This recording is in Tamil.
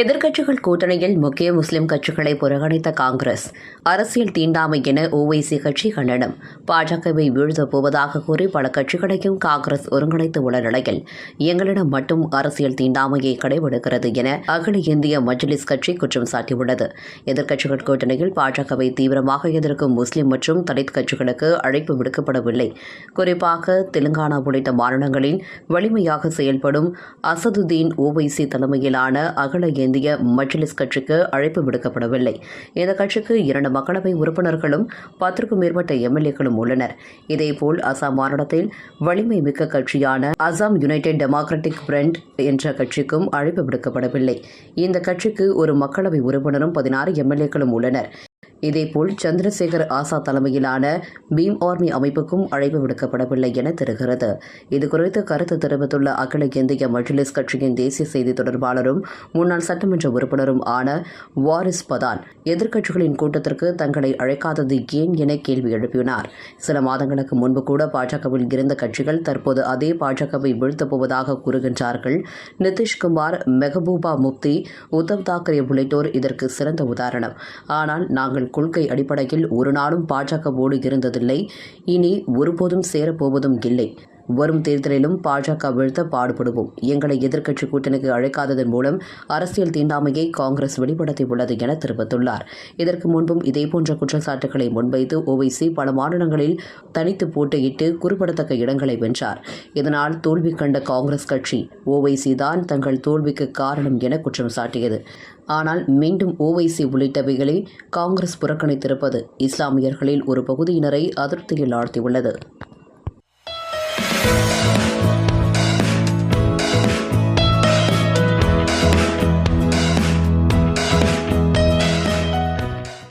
எதிர்க்கட்சிகள் கூட்டணியில் முக்கிய முஸ்லிம் கட்சிகளை புறக்கணித்த காங்கிரஸ் அரசியல் தீண்டாமை என ஓவைசி கட்சி கண்டனம். பாஜகவை வீழ்த்தப் போவதாக கூறி பல கட்சிகளையும் காங்கிரஸ் ஒருங்கிணைத்து உள்ள நிலையில் எங்களிடம் மட்டும் அரசியல் தீண்டாமையை கடைபிடிக்கிறது என அகில இந்திய மஜ்லிஸ் கட்சி குற்றம் சாட்டியுள்ளது. எதிர்க்கட்சிகள் கூட்டணியில் பாஜகவை தீவிரமாக எதிர்க்கும் முஸ்லிம் மற்றும் தலித் கட்சிகளுக்கு அழைப்பு விடுக்கப்படவில்லை. குறிப்பாக தெலுங்கானா உள்ளிட்ட மாநிலங்களில் வலிமையாக செயல்படும் அசதுதீன் ஓவைசி தலைமையிலான அகில இந்திய மஜ்லிஸ் கட்சிக்கு அழைப்பு விடுக்கப்படவில்லை. இந்த கட்சிக்கு இரண்டு மக்களவை உறுப்பினர்களும் பத்திற்கும் மேற்பட்ட எம்எல்ஏக்களும் உள்ளனர். இதேபோல் அசாம் மாநிலத்தில் வலிமை மிக்க கட்சியான அசாம் யுனைடெட் டெமோக்ராட்டிக் ஃப்ரண்ட் என்ற கட்சிக்கும் அழைப்பு விடுக்கப்படவில்லை. இந்த கட்சிக்கு ஒரு மக்களவை உறுப்பினரும் பதினாறு எம்எல்ஏக்களும் உள்ளனர். இதேபோல் சந்திரசேகர் ஆசாத் தலைமையிலான பீம் ஆர்மி அமைப்புக்கும் அழைப்பு விடுக்கப்படவில்லை என தெரிகிறது. இதுகுறித்து கருத்து தெரிவித்துள்ள அகில இந்திய மஜ்லிஸ் கட்சியின் தேசிய செய்தி தொடர்பாளரும் முன்னாள் சட்டமன்ற உறுப்பினரும் ஆன வாரிஸ் பதான் எதிர்க்கட்சிகளின் கூட்டத்திற்கு தங்களை அழைக்காதது ஏன் என கேள்வி எழுப்பினார். சில மாதங்களுக்கு முன்பு கூட பாஜகவில் இருந்த கட்சிகள் தற்போது அதே பாஜகவை வீழ்த்தப் போவதாக கூறுகின்றார்கள். நிதிஷ்குமார் மெஹபூபா முப்தி உத்தவ் தாக்கரே உள்ளிட்டோர் இதற்கு சிறந்த உதாரணம். ஆனால் நாங்கள் கொள்கை அடிப்படையில் ஒரு நாளும் பாஜகவோடு இருந்ததில்லை. இனி ஒருபோதும் சேரப்போவதும் இல்லை. வரும் தேர்தலிலும் பாஜக வீழ்த்த பாடுபடுவோம். எங்களை எதிர்க்கட்சி கூட்டணிக்கு அழைக்காததன் மூலம் அரசியல் தீண்டாமையை காங்கிரஸ் வெளிப்படுத்தியுள்ளது என தெரிவித்துள்ளார். இதற்கு முன்பும் இதேபோன்ற குற்றச்சாட்டுகளை முன்வைத்து ஓவைசி பல மாநிலங்களில் தனித்து போட்டியிட்டு குறிப்பிடத்தக்க இடங்களை வென்றார். இதனால் தோல்வி கண்ட காங்கிரஸ் கட்சி ஓவைசி தான் தங்கள் தோல்விக்கு காரணம் என குற்றம் சாட்டியது. ஆனால் மீண்டும் ஓவைசி உள்ளிட்டவைகளை காங்கிரஸ் புறக்கணித்திருப்பது இஸ்லாமியர்களில் ஒரு பகுதியினரை அதிருப்தியில் ஆழ்த்தியுள்ளது.